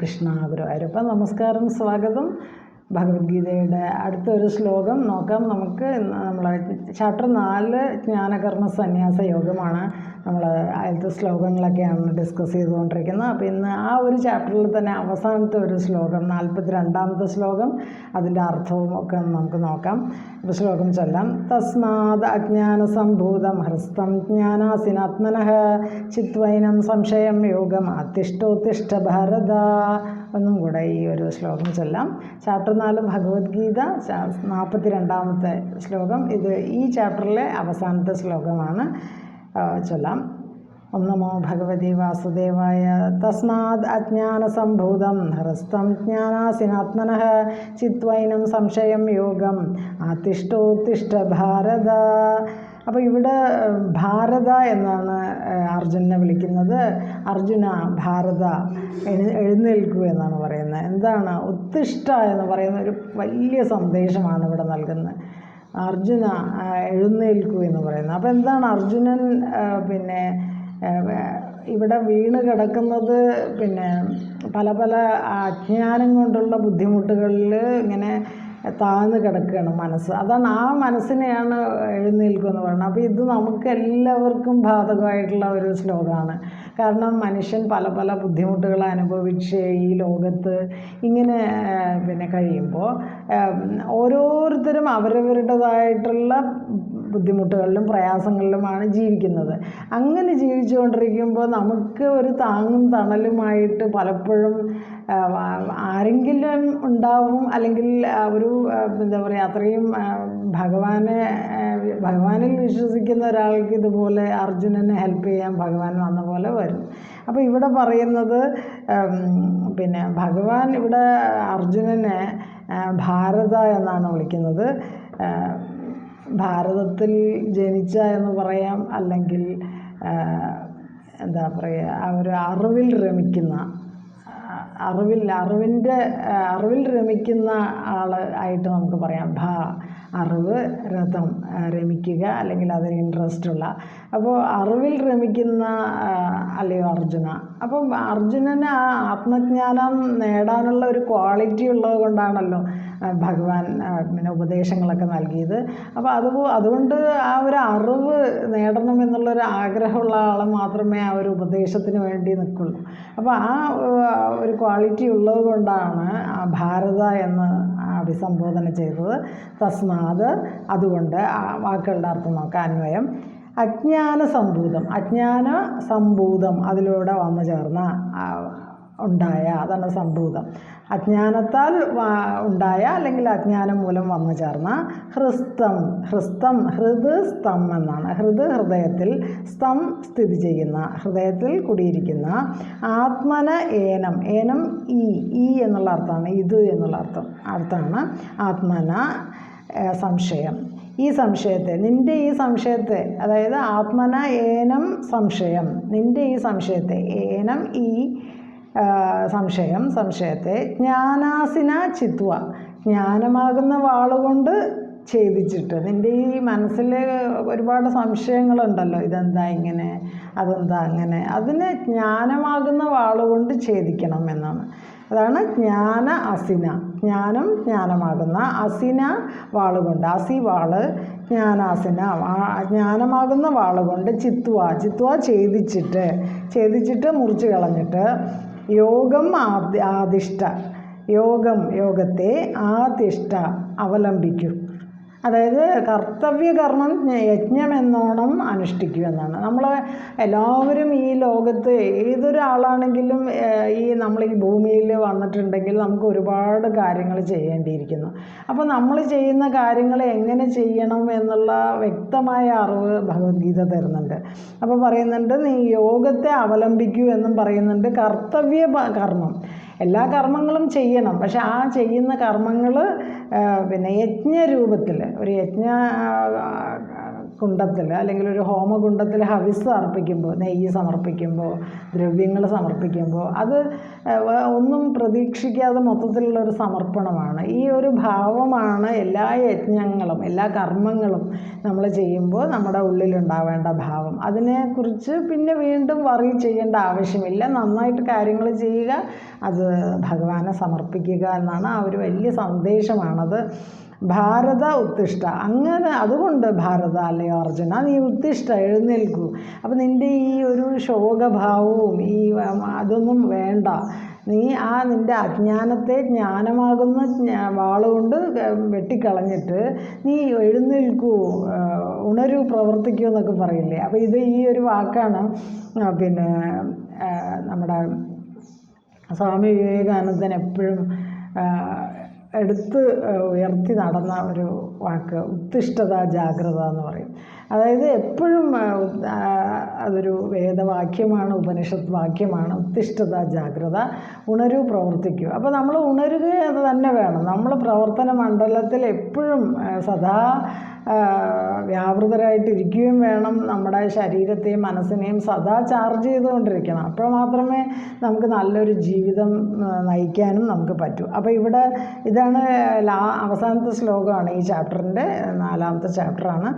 കൃഷ്ണ അയ്യപ്പ നമസ്കാരം സ്വാഗതം. ഭഗവത്ഗീതയുടെ അടുത്തൊരു ശ്ലോകം നോക്കാം. നമുക്ക് നമ്മൾ ചാപ്റ്റർ നാല് ജ്ഞാനകർമ്മ സന്യാസ യോഗമാണ് നമ്മൾ ആദ്യത്തെ ശ്ലോകങ്ങളൊക്കെയാണ് ഡിസ്കസ് ചെയ്തുകൊണ്ടിരിക്കുന്നത്. അപ്പോൾ ഇന്ന് ആ ഒരു ചാപ്റ്ററിൽ തന്നെ അവസാനത്തെ ഒരു ശ്ലോകം നാൽപ്പത്തി രണ്ടാമത്തെ ശ്ലോകം അതിന്റെ അർത്ഥവും ഒക്കെ നമുക്ക് നോക്കാം. ഇപ്പോൾ ശ്ലോകം ചൊല്ലാം. തസ്മാത് അജ്ഞാന സംഭൂതം ഹ്രസ്തം ജ്ഞാനാസിനാത്മനഃ ചിത്വൈനം സംശയം യോഗം അത്തിഷ്ടോത്തിഷ്ട ഭാരത ഒന്നും കൂടെ ഈ ഒരു ശ്ലോകം ചൊല്ലാം. ചാപ്റ്റർ നാല് ഭഗവത്ഗീത നാൽപ്പത്തി രണ്ടാമത്തെ ശ്ലോകം. ഇത് ഈ ചാപ്റ്ററിലെ അവസാനത്തെ ശ്ലോകമാണ്. ചൊല്ലാം. ഓം നമോ ഭഗവതി വാസുദേവായ തസ്മാത് അജ്ഞാനസംഭൂതം ഹ്രസ്തം ജ്ഞാനാസിനാത്മന ചിത്വൈനം സംശയം യോഗം ആതിഷ്ഠോത്തിഷ്ഠ ഭാരത അപ്പോൾ ഇവിടെ ഭാരത എന്നാണ് അർജുനെ വിളിക്കുന്നത്. അർജുന ഭാരത എഴുന്നേൽക്കുക എഴുന്നേൽക്കൂ എന്നാണ് പറയുന്നത്. എന്താണ് ഉത്തിഷ്ഠ എന്ന് പറയുന്ന ഒരു വലിയ സന്ദേശമാണ് ഇവിടെ നൽകുന്നത്. അർജുന എഴുന്നേൽക്കൂ എന്ന് പറയുന്നത്. അപ്പോൾ എന്താണ് അർജുനൻ പിന്നെ ഇവിടെ വീണ് കിടക്കുന്നത് പിന്നെ പല പല അജ്ഞാനം കൊണ്ടുള്ള ബുദ്ധിമുട്ടുകളിൽ ഇങ്ങനെ താഴ്ന്നു കിടക്കുകയാണ് മനസ്സ്. അതാണ് ആ മനസ്സിനെയാണ് എഴുന്നേൽക്കുമെന്ന് പറയുന്നത്. അപ്പോൾ ഇത് നമുക്ക് എല്ലാവർക്കും ബാധകമായിട്ടുള്ള ഒരു ശ്ലോകമാണ്. കാരണം മനുഷ്യൻ പല പല ബുദ്ധിമുട്ടുകൾ അനുഭവിച്ച് ഈ ലോകത്ത് ഇങ്ങനെ പിന്നെ കഴിയുമ്പോൾ ഓരോരുത്തരും അവരവരുടേതായിട്ടുള്ള ബുദ്ധിമുട്ടുകളിലും പ്രയാസങ്ങളിലുമാണ് ജീവിക്കുന്നത്. അങ്ങനെ ജീവിച്ചുകൊണ്ടിരിക്കുമ്പോൾ നമുക്ക് ഒരു താങ്ങും തണലുമായിട്ട് പലപ്പോഴും ആരെങ്കിലും ഉണ്ടാവും അല്ലെങ്കിൽ ഒരു എന്താ പറയുക അത്രയും ഭഗവാനെ ഭഗവാനിൽ വിശ്വസിക്കുന്ന ഒരാൾക്ക് ഇതുപോലെ അർജുനനെ ഹെൽപ്പ് ചെയ്യാൻ ഭഗവാൻ വന്ന പോലെ വരും. അപ്പോൾ ഇവിടെ പറയുന്നത് പിന്നെ ഭഗവാൻ ഇവിടെ അർജുനനെ ഭാരത എന്നാണ് വിളിക്കുന്നത്. ഭാരതത്തിൽ ജനിച്ച എന്ന് പറയാം അല്ലെങ്കിൽ എന്താ പറയുക ആ ഒരു അറിവിൽ രമിക്കുന്ന അറിവിൽ അറിവിന്റെ അറിവിൽ രമിക്കുന്ന ആൾ ആയിട്ട് നമുക്ക് പറയാം. ഭ അറിവ് രഥം രമിക്കുക അല്ലെങ്കിൽ അതിന് ഇൻട്രസ്റ്റ് ഉള്ള. അപ്പോൾ അറിവിൽ രമിക്കുന്ന അല്ലയോ അർജുന? അപ്പം അർജുനന് ആ ആത്മജ്ഞാനം നേടാനുള്ള ഒരു ക്വാളിറ്റി ഉള്ളത് കൊണ്ടാണല്ലോ ഭഗവാൻ പിന്നെ ഉപദേശങ്ങളൊക്കെ നൽകിയത്. അപ്പോൾ അത് അതുകൊണ്ട് ആ ഒരു അറിവ് നേടണമെന്നുള്ളൊരു ആഗ്രഹമുള്ള ആൾ മാത്രമേ ആ ഒരു ഉപദേശത്തിന് വേണ്ടി നിൽക്കുള്ളൂ. അപ്പോൾ ആ ഒരു ക്വാളിറ്റി ഉള്ളത് കൊണ്ടാണ് ആ ഭാരത എന്ന് അഭിസംബോധന ചെയ്തത് തസ്മാത് അതുകൊണ്ട് വാക്കുകളുടെ അർത്ഥം നോക്കാം. അന്വയം. അജ്ഞാന സംഭൂതം അജ്ഞാന സംഭൂതം അതിലൂടെ വന്നു ചേർന്ന ഉണ്ടായ അതാണ് സംഭൂതം. അജ്ഞാനത്താൽ ഉണ്ടായ അല്ലെങ്കിൽ അജ്ഞാനം മൂലം വന്നു ചേർന്ന ഹൃസ്തം. ഹൃസ്തം ഹൃദ് സ്തം എന്നാണ്. ഹൃദ് ഹൃദയത്തിൽ സ്തം സ്ഥിതി ചെയ്യുന്ന ഹൃദയത്തിൽ കുടിയിരിക്കുന്ന ആത്മന ഏനം. ഏനം ഈ ഈ എന്നുള്ള അർത്ഥമാണ് ഇത് എന്നുള്ള അർത്ഥം. അർത്ഥമാണ് ആത്മന സംശയം. ഈ സംശയത്തെ നിന്റെ ഈ സംശയത്തെ അതായത് ആത്മന ഏനം സംശയം. നിന്റെ ഈ സംശയത്തെ ഏനം ഈ സംശയം സംശയത്തെ ജ്ഞാനാസിന ചിത്വ. ജ്ഞാനമാകുന്ന വാളുകൊണ്ട് ഛേദിച്ചിട്ട്. നിന്റെ ഈ മനസ്സിൽ ഒരുപാട് സംശയങ്ങളുണ്ടല്ലോ. ഇതെന്താ ഇങ്ങനെ? അതെന്താ അങ്ങനെ? അതിനെ ജ്ഞാനമാകുന്ന വാളുകൊണ്ട് ഛേദിക്കണം എന്നാണ്. അതാണ് ജ്ഞാന അസിന. ജ്ഞാനം ജ്ഞാനമാകുന്ന അസിന വാളുകൊണ്ട്. അസി വാൾ ജ്ഞാനാസിന. ജ്ഞാനമാകുന്ന വാളുകൊണ്ട് ചിത്വ. ചിത്വ ഛേദിച്ചിട്ട്. ഛേദിച്ചിട്ട് മുറിച്ച് കളഞ്ഞിട്ട് യോഗം ആദി ആദിഷ്ട. യോഗം യോഗത്തെ ആദിഷ്ട അവലംബിക്കൂ. അതായത് കർത്തവ്യകർമ്മം യജ്ഞം എന്നോണം അനുഷ്ഠിക്കൂ എന്നാണ് നമ്മൾ എല്ലാവരും ഈ ലോകത്ത് ഏതൊരാളാണെങ്കിലും ഈ നമ്മൾ ഈ ഭൂമിയിൽ വന്നിട്ടുണ്ടെങ്കിൽ നമുക്ക് ഒരുപാട് കാര്യങ്ങൾ ചെയ്യേണ്ടിയിരിക്കുന്നു. അപ്പോൾ നമ്മൾ ചെയ്യുന്ന കാര്യങ്ങൾ എങ്ങനെ ചെയ്യണം എന്നുള്ള വ്യക്തമായ അറിവ് ഭഗവത്ഗീത തരുന്നുണ്ട്. അപ്പോൾ പറയുന്നുണ്ട് നീ യോഗത്തെ അവലംബിക്കൂ എന്നും പറയുന്നുണ്ട്. കർത്തവ്യ കർമ്മം. എല്ലാ കർമ്മങ്ങളും ചെയ്യണം. പക്ഷെ ആ ചെയ്യുന്ന കർമ്മങ്ങൾ പിന്നെ യജ്ഞ രൂപത്തിൽ ഒരു യജ്ഞ കുണ്ടത്തിൽ അല്ലെങ്കിൽ ഒരു ഹോമകുണ്ടത്തിൽ ഹവിസ് അർപ്പിക്കുമ്പോൾ നെയ്യ് സമർപ്പിക്കുമ്പോൾ ദ്രവ്യങ്ങൾ സമർപ്പിക്കുമ്പോൾ അത് ഒന്നും പ്രതീക്ഷിക്കാതെ മൊത്തത്തിലുള്ളൊരു സമർപ്പണമാണ്. ഈ ഒരു ഭാവമാണ് എല്ലാ യജ്ഞങ്ങളും എല്ലാ കർമ്മങ്ങളും നമ്മൾ ചെയ്യുമ്പോൾ നമ്മുടെ ഉള്ളിലുണ്ടാവേണ്ട ഭാവം. അതിനെക്കുറിച്ച് പിന്നെ വീണ്ടും വറി ചെയ്യേണ്ട ആവശ്യമില്ല. നന്നായിട്ട് കാര്യങ്ങൾ ചെയ്യുക അത് ഭഗവാനെ സമർപ്പിക്കുക എന്നാണ് ആ ഒരു വലിയ സന്ദേശമാണത്. ഭാരത ഉത്തിഷ്ഠ. അങ്ങനെ അതുകൊണ്ട് ഭാരത അല്ലയോ അർജുന? നീ ഉത്തിഷ്ഠ എഴുന്നേൽക്കൂ. അപ്പം നിന്റെ ഈ ഒരു ശോകഭാവവും ഈ അതൊന്നും വേണ്ട. നീ ആ നിന്റെ അജ്ഞാനത്തെ ജ്ഞാനമാകുന്ന ജ്ഞ- വാളുകൊണ്ട് വെട്ടിക്കളഞ്ഞിട്ട് നീ എഴുന്നേൽക്കൂ ഉണരു പ്രവർത്തിക്കൂ എന്നൊക്കെ പറയില്ലേ? അപ്പോൾ ഇത് ഈ ഒരു വാക്കാണ് പിന്നെ നമ്മുടെ സ്വാമി വിവേകാനന്ദൻ എപ്പോഴും എടുത്ത് ഉയർത്തി നടന്ന ഒരു വാക്ക് ഉത്തിഷ്ഠത ജാഗ്രത എന്ന് പറയും. അതായത് എപ്പോഴും അതൊരു വേദവാക്യമാണ് ഉപനിഷത്ത് വാക്യമാണ്. ഉത്തിഷ്ഠത ജാഗ്രത ഉണരൂ പ്രവർത്തിക്കൂ. അപ്പോൾ നമ്മൾ ഉണരുക എന്ന് തന്നെ വേണം. നമ്മൾ പ്രവർത്തന മണ്ഡലത്തിൽ എപ്പോഴും സദാ വ്യാപൃതരായിട്ടിരിക്കുകയും വേണം നമ്മുടെ ശരീരത്തെയും മനസ്സിനെയും സദാ ചാർജ് ചെയ്തുകൊണ്ടിരിക്കണം. അപ്പോൾ മാത്രമേ നമുക്ക് നല്ലൊരു ജീവിതം നയിക്കാനും നമുക്ക് പറ്റൂ. അപ്പോൾ ഇവിടെ ഇതാണ് ലാ അവസാനത്തെ ശ്ലോകമാണ് ഈ ചാപ്റ്ററിന്റെ നാലാമത്തെ ചാപ്റ്ററാണ്.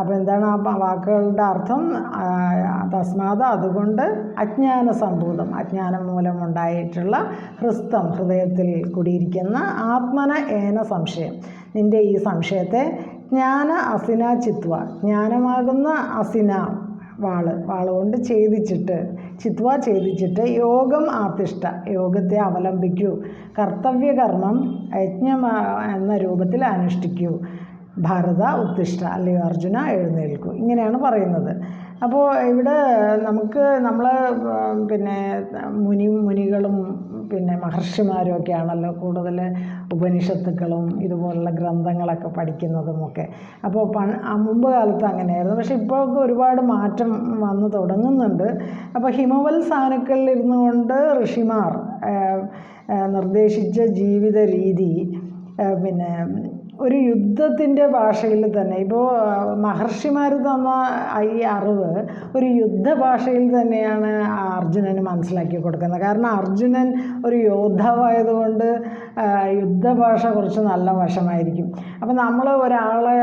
അപ്പോൾ എന്താണ് ആ വാക്കുകളുടെ അർത്ഥം? തസ്മാത് അതുകൊണ്ട് അജ്ഞാന സംഭൂതം അജ്ഞാനം മൂലമുണ്ടായിട്ടുള്ള ഹൃസ്തം ഹൃദയത്തിൽ കൂടിയിരിക്കുന്ന ആത്മന ഏന സംശയം. നിന്റെ ഈ സംശയത്തെ ജ്ഞാന അസിന ചിത്വ. ജ്ഞാനമാകുന്ന അസിന വാൾ. വാളുകൊണ്ട് ഛേദിച്ചിട്ട് ചിത്വ ഛേദിച്ചിട്ട് യോഗം ആതിഷ്ഠ യോഗത്തെ അവലംബിക്കൂ. കർത്തവ്യകർമ്മം യജ്ഞ എന്ന രൂപത്തിൽ അനുഷ്ഠിക്കൂ. ഭാരത ഉത്തിഷ്ഠ. അല്ലയോ അർജുന എഴുന്നേൽക്കൂ. ഇങ്ങനെയാണ് പറയുന്നത്. അപ്പോൾ ഇവിടെ നമുക്ക് നമ്മൾ പിന്നെ മുനി മുനികളും പിന്നെ മഹർഷിമാരും ഒക്കെ ആണല്ലോ കൂടുതൽ ഉപനിഷത്തുക്കളും ഇതുപോലുള്ള ഗ്രന്ഥങ്ങളൊക്കെ പഠിക്കുന്നതും ഒക്കെ അപ്പോൾ പ മുമ്പ് കാലത്ത് അങ്ങനെയായിരുന്നു. പക്ഷേ ഇപ്പോഴൊക്കെ ഒരുപാട് മാറ്റം വന്നു തുടങ്ങുന്നുണ്ട്. അപ്പോൾ ഹിമവൽ സാനുക്കളിൽ ഇരുന്നു കൊണ്ട് ഋഷിമാർ നിർദ്ദേശിച്ച ജീവിത രീതി പിന്നെ ഒരു യുദ്ധത്തിന്റെ ഭാഷയിൽ തന്നെ ഇപ്പോൾ മഹർഷിമാർ തന്ന ഈ അറിവ് ഒരു യുദ്ധ ഭാഷയിൽ തന്നെയാണ് അർജുനന് മനസ്സിലാക്കി കൊടുക്കുന്നത്. കാരണം അർജുനൻ ഒരു യോദ്ധാവായതുകൊണ്ട് യുദ്ധഭാഷ കുറച്ച് നല്ല വശമായിരിക്കും. അപ്പം നമ്മൾ ഒരാളെ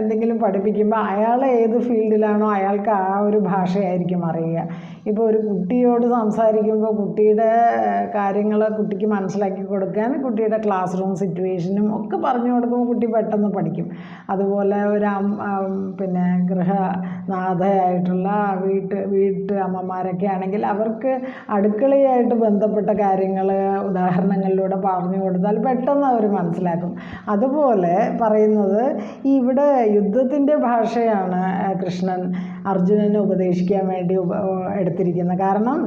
എന്തെങ്കിലും പഠിപ്പിക്കുമ്പോൾ അയാൾ ഏത് ഫീൽഡിലാണോ അയാൾക്ക് ആ ഒരു ഭാഷയായിരിക്കും അറിയുക. ഇപ്പോൾ ഒരു കുട്ടിയോട് സംസാരിക്കുമ്പോൾ കുട്ടിയുടെ കാര്യങ്ങൾ കുട്ടിക്ക് മനസ്സിലാക്കി കൊടുക്കാൻ കുട്ടിയുടെ ക്ലാസ് റൂം സിറ്റുവേഷനും ഒക്കെ പറഞ്ഞു കൊടുക്കുമ്പോൾ കുട്ടി പെട്ടെന്ന് പഠിക്കും. അതുപോലെ ഒരു പിന്നെ ഗൃഹനാഥയായിട്ടുള്ള വീട്ട് വീട്ട് അമ്മമാരൊക്കെ ആണെങ്കിൽ അവർക്ക് അടുക്കളയായിട്ട് ബന്ധപ്പെട്ട കാര്യങ്ങൾ ഉദാഹരണങ്ങളിലൂടെ പറഞ്ഞു കൊടുത്താൽ പെട്ടെന്ന് അവർ മനസ്സിലാക്കും. അതുപോലെ പറയുന്നത് ഇവിടെ യുദ്ധത്തിന്റെ ഭാഷയാണ് കൃഷ്ണൻ അർജുനനെ ഉപദേശിക്കാൻ വേണ്ടി എടുത്തിരിക്കുന്നത്. കാരണം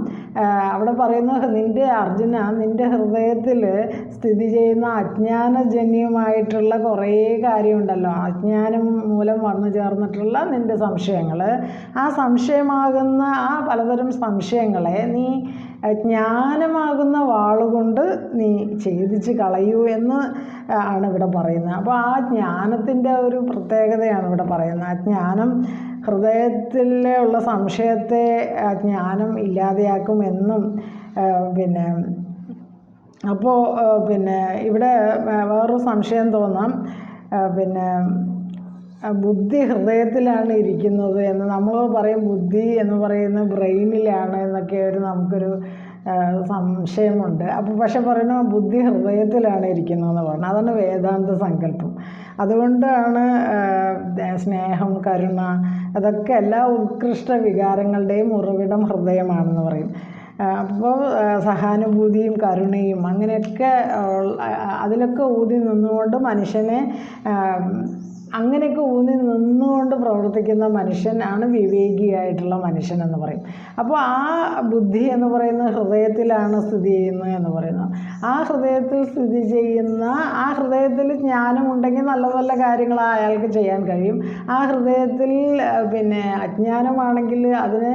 അവിടെ പറയുന്നത് നിന്റെ അർജുന നിന്റെ ഹൃദയത്തിൽ സ്ഥിതി ചെയ്യുന്ന അജ്ഞാനജന്യമായിട്ടുള്ള കുറേ കാര്യമുണ്ടല്ലോ. അജ്ഞാനം മൂലം വന്നു ചേർന്നിട്ടുള്ള നിന്റെ സംശയങ്ങൾ ആ സംശയമാകുന്ന ആ പലതരം സംശയങ്ങളെ നീ ജ്ഞാനമാകുന്ന വാളുകൊണ്ട് നീ ഛേദിച്ച് കളയൂ എന്ന് ആണ് ഇവിടെ പറയുന്നത്. അപ്പോൾ ആ ജ്ഞാനത്തിന്റെ ഒരു പ്രത്യേകതയാണ് ഇവിടെ പറയുന്നത്. ആ ജ്ഞാനം ഹൃദയത്തിലുള്ള സംശയത്തെ ജ്ഞാനം ഇല്ലാതെയാക്കുമെന്നും എന്നും പിന്നെ അപ്പോൾ പിന്നെ ഇവിടെ വേറൊരു സംശയം തോന്നാം. പിന്നെ ബുദ്ധി ഹൃദയത്തിലാണ് ഇരിക്കുന്നത് എന്ന്. നമ്മൾ പറയും ബുദ്ധി എന്ന് പറയുന്ന ബ്രെയിനിലാണ് എന്നൊക്കെ ഒരു നമുക്കൊരു സംശയമുണ്ട്. അപ്പോൾ പക്ഷെ പറയുന്ന ബുദ്ധി ഹൃദയത്തിലാണ് ഇരിക്കുന്നതെന്ന് പറഞ്ഞു. അതാണ് വേദാന്ത സങ്കല്പം. അതുകൊണ്ടാണ് സ്നേഹം കരുണ അതൊക്കെ എല്ലാ ഉത്കൃഷ്ട വികാരങ്ങളുടെയും ഉറവിടം ഹൃദയമാണെന്ന് പറയും. അപ്പോൾ സഹാനുഭൂതിയും കരുണയും അങ്ങനെയൊക്കെ അതിലൊക്കെ ഊതി നിന്നുകൊണ്ട് മനുഷ്യനെ അങ്ങനെയൊക്കെ ഊന്നി നിന്നുകൊണ്ട് പ്രവർത്തിക്കുന്ന മനുഷ്യനാണ് വിവേകിയായിട്ടുള്ള മനുഷ്യൻ എന്ന് പറയും. അപ്പോൾ ആ ബുദ്ധി എന്ന് പറയുന്ന ഹൃദയത്തിലാണ് സ്ഥിതി ചെയ്യുന്നത് എന്ന് പറയുന്നത്. ആ ഹൃദയത്തിൽ സ്ഥിതി ചെയ്യുന്ന ആ ഹൃദയത്തിൽ ജ്ഞാനമുണ്ടെങ്കിൽ നല്ല നല്ല കാര്യങ്ങൾ അയാൾക്ക് ചെയ്യാൻ കഴിയും. ആ ഹൃദയത്തിൽ പിന്നെ അജ്ഞാനമാണെങ്കിൽ അതിന്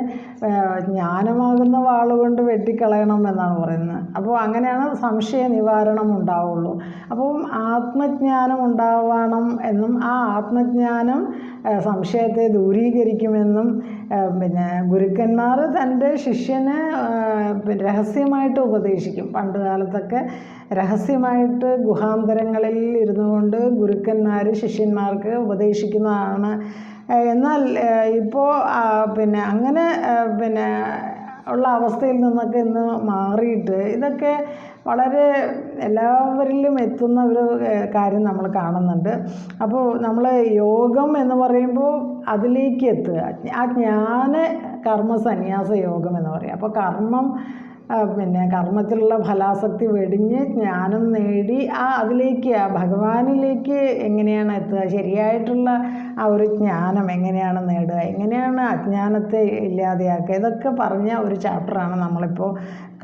ജ്ഞാനമാകുന്ന വാളുകൊണ്ട് വെട്ടിക്കളയണം എന്നാണ് പറയുന്നത്. അപ്പോൾ അങ്ങനെയാണ് സംശയ നിവാരണം ഉണ്ടാവുള്ളൂ. അപ്പം ആത്മജ്ഞാനം ഉണ്ടാവണം എന്നും ആ ആത്മജ്ഞാനം സംശയത്തെ ദൂരീകരിക്കുമെന്നും പിന്നെ ഗുരുക്കന്മാർ തന്റെ ശിഷ്യനെ രഹസ്യമായിട്ട് ഉപദേശിക്കും. പണ്ട് കാലത്തൊക്കെ രഹസ്യമായിട്ട് ഗുഹാന്തരങ്ങളിൽ ഇരുന്നു കൊണ്ട് ഗുരുക്കന്മാർ ശിഷ്യന്മാർക്ക് ഉപദേശിക്കുന്നതാണ്. എന്നാൽ ഇപ്പോൾ പിന്നെ അങ്ങനെ പിന്നെ ഉള്ള അവസ്ഥയിൽ നിന്നൊക്കെ ഇന്ന് മാറിയിട്ട് ഇതൊക്കെ വളരെ എല്ലാവരിലും എത്തുന്ന ഒരു കാര്യം നമ്മൾ കാണുന്നുണ്ട്. അപ്പോൾ നമ്മൾ യോഗം എന്ന് പറയുമ്പോൾ അതിലേക്ക് എത്തുക. ആ ജ്ഞാന കർമ്മ സന്യാസ യോഗം എന്ന് പറയും. അപ്പോൾ കർമ്മം പിന്നെ കർമ്മത്തിലുള്ള ഫലാസക്തി വെടിഞ്ഞ് ജ്ഞാനം നേടി ആ അതിലേക്ക് ആ ഭഗവാനിലേക്ക് എങ്ങനെയാണ് എത്തുക? ശരിയായിട്ടുള്ള ആ ഒരു ജ്ഞാനം എങ്ങനെയാണ് നേടുക? എങ്ങനെയാണ് അജ്ഞാനത്തെ ഇല്ലാതെയാക്കുക? ഇതൊക്കെ പറഞ്ഞ ഒരു ചാപ്റ്ററാണ് നമ്മളിപ്പോൾ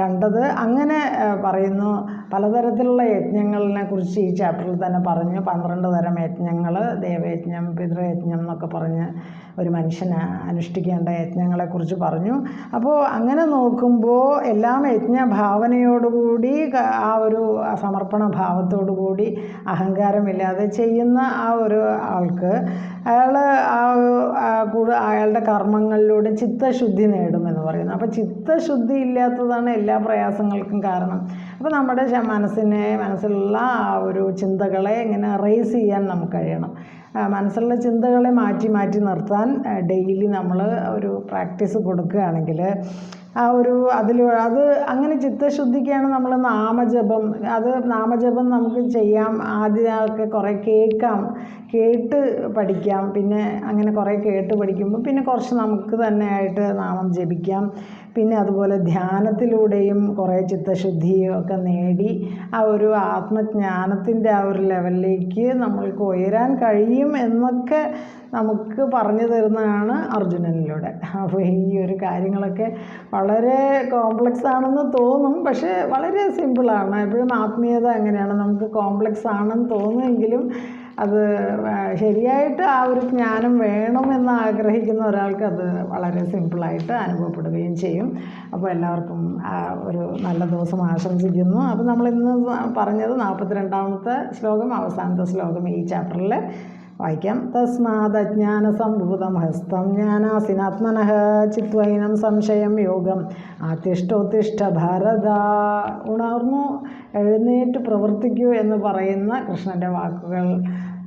കണ്ടത്. അങ്ങനെ പറയുന്നു പലതരത്തിലുള്ള യജ്ഞങ്ങളിനെ കുറിച്ച് ഈ ചാപ്റ്ററിൽ തന്നെ പറഞ്ഞു. പന്ത്രണ്ട് തരം യജ്ഞങ്ങൾ ദേവയജ്ഞം പിതൃയജ്ഞം എന്നൊക്കെ പറഞ്ഞ് ഒരു മനുഷ്യന് അനുഷ്ഠിക്കേണ്ട യജ്ഞങ്ങളെക്കുറിച്ച് പറഞ്ഞു. അപ്പോൾ അങ്ങനെ നോക്കുമ്പോൾ എല്ലാം യജ്ഞ ഭാവനയോടുകൂടി ആ ഒരു സമർപ്പണ ഭാവത്തോടുകൂടി അഹങ്കാരമില്ലാതെ ചെയ്യുന്ന ആ ഒരു ആൾക്ക് അയാൾ ആ അയാളുടെ കർമ്മങ്ങളിലൂടെ ചിത്തശുദ്ധി നേടുമെന്ന് പറയുന്നു. അപ്പോൾ ചിത്തശുദ്ധി ഇല്ലാത്തതാണ് എല്ലാ പ്രയാസങ്ങൾക്കും കാരണം. അപ്പോൾ നമ്മുടെ മനസ്സിനെ മനസ്സിലുള്ള ആ ഒരു ചിന്തകളെ ഇങ്ങനെ റേസ് ചെയ്യാൻ നമുക്ക് കഴിയണം. മനസ്സിലുള്ള ചിന്തകളെ മാറ്റി മാറ്റി നിർത്താൻ ഡെയിലി നമ്മൾ ഒരു പ്രാക്ടീസ് കൊടുക്കുകയാണെങ്കിൽ ആ ഒരു അതിൽ അത് അങ്ങനെ ചിത്തശുദ്ധിക്കാണ് നമ്മൾ നാമജപം. അത് നാമജപം നമുക്ക് ചെയ്യാം. ആദ്യമൊക്കെ കുറേ കേൾക്കാം. കേട്ട് പഠിക്കാം. പിന്നെ അങ്ങനെ കുറേ കേട്ട് പഠിക്കുമ്പോൾ പിന്നെ കുറച്ച് നമുക്ക് തന്നെ ആയിട്ട് നാമം ജപിക്കാം. പിന്നെ അതുപോലെ ധ്യാനത്തിലൂടെയും കുറേ ചിത്തശുദ്ധിയും ഒക്കെ നേടി ആ ഒരു ആത്മജ്ഞാനത്തിന്റെ ആ ഒരു ലെവലിലേക്ക് നമ്മൾക്ക് ഉയരാൻ കഴിയും എന്നൊക്കെ നമുക്ക് പറഞ്ഞു തരുന്നതാണ് അർജുനനിലൂടെ. അപ്പോൾ ഈ ഒരു കാര്യങ്ങളൊക്കെ വളരെ കോംപ്ലക്സ് ആണെന്ന് തോന്നും. പക്ഷേ വളരെ സിമ്പിളാണ് എപ്പോഴും ആത്മീയത അങ്ങനെയാണ് നമുക്ക് കോംപ്ലക്സ് ആണെന്ന് തോന്നുമെങ്കിലും അത് ശരിയായിട്ട് ആ ഒരു ജ്ഞാനം വേണമെന്ന് ആഗ്രഹിക്കുന്ന ഒരാൾക്ക് അത് വളരെ സിമ്പിളായിട്ട് അനുഭവപ്പെടുകയും ചെയ്യും. അപ്പോൾ എല്ലാവർക്കും ആ ഒരു നല്ല ദിവസം ആശംസിക്കുന്നു. അപ്പോൾ നമ്മൾ ഇന്ന് പറഞ്ഞത് നാൽപ്പത്തിരണ്ടാമത്തെ ശ്ലോകം അവസാനത്തെ ശ്ലോകം ഈ ചാപ്റ്ററിൽ വായിക്കാം തസ്മാത് അജ്ഞാന സംഭൂതം ഹസ്തം ജ്ഞാനാസിനാത്മന ചിത്വൈനം സംശയം യോഗം ആതിഷ്ഠോത്തിഷ്ഠ ഭാരത. ഉണർന്നു എഴുന്നേറ്റ് പ്രവർത്തിക്കൂ എന്ന് പറയുന്ന കൃഷ്ണന്റെ വാക്കുകൾ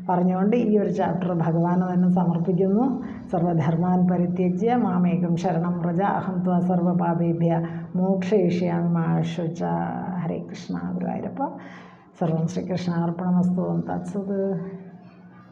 പറഞ്ഞുകൊണ്ട് ഈ ഒരു ചാപ്റ്റർ ഭഗവാന് തന്നെ സമർപ്പിക്കുന്നു. സർവധർമാൻ പരിത്യജ്യ മാമേകം ശരണം വ്രജ അഹം ത്വ സർവപാപേഭ്യ മോക്ഷയിഷ്യാമി മാശുച ഹരേ കൃഷ്ണ ഗുരുവായൂരപ്പ. സർവം ശ്രീകൃഷ്ണാർപ്പണമസ്തു. തത്സത്.